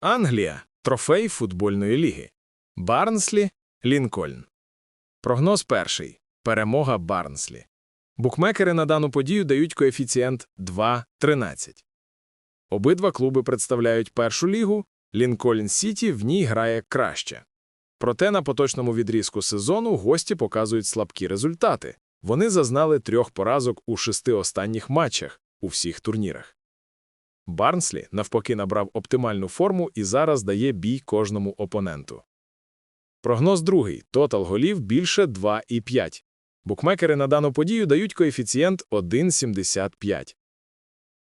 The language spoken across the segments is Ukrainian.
Англія трофей футбольної ліги. Барнслі Лінкольн. Прогноз перший. Перемога Барнслі. Букмекери на дану подію дають коефіцієнт 2.13. Обидва клуби представляють першу лігу, Лінкольн Сіті в ній грає краще. Проте на поточному відрізку сезону гості показують слабкі результати. Вони зазнали трьох поразок у шести останніх матчах у всіх турнірах. Барнслі, навпаки, набрав оптимальну форму і зараз дає бій кожному опоненту. Прогноз другий. Тотал голів більше 2,5. Букмекери на дану подію дають коефіцієнт 1,75.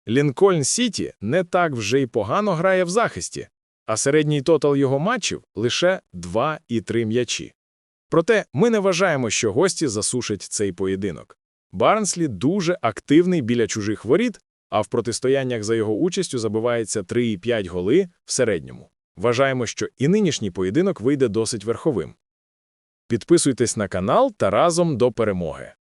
Лінкольн Сіті не так вже й погано грає в захисті, а середній тотал його матчів лише 2,3 м'ячі. Проте ми не вважаємо, що гості засушать цей поєдинок. Барнслі дуже активний біля чужих воріт, а в протистояннях за його участю забивається 3,5 голи в середньому. Вважаємо, що і нинішній поєдинок вийде досить верховим. Підписуйтесь на канал та разом до перемоги.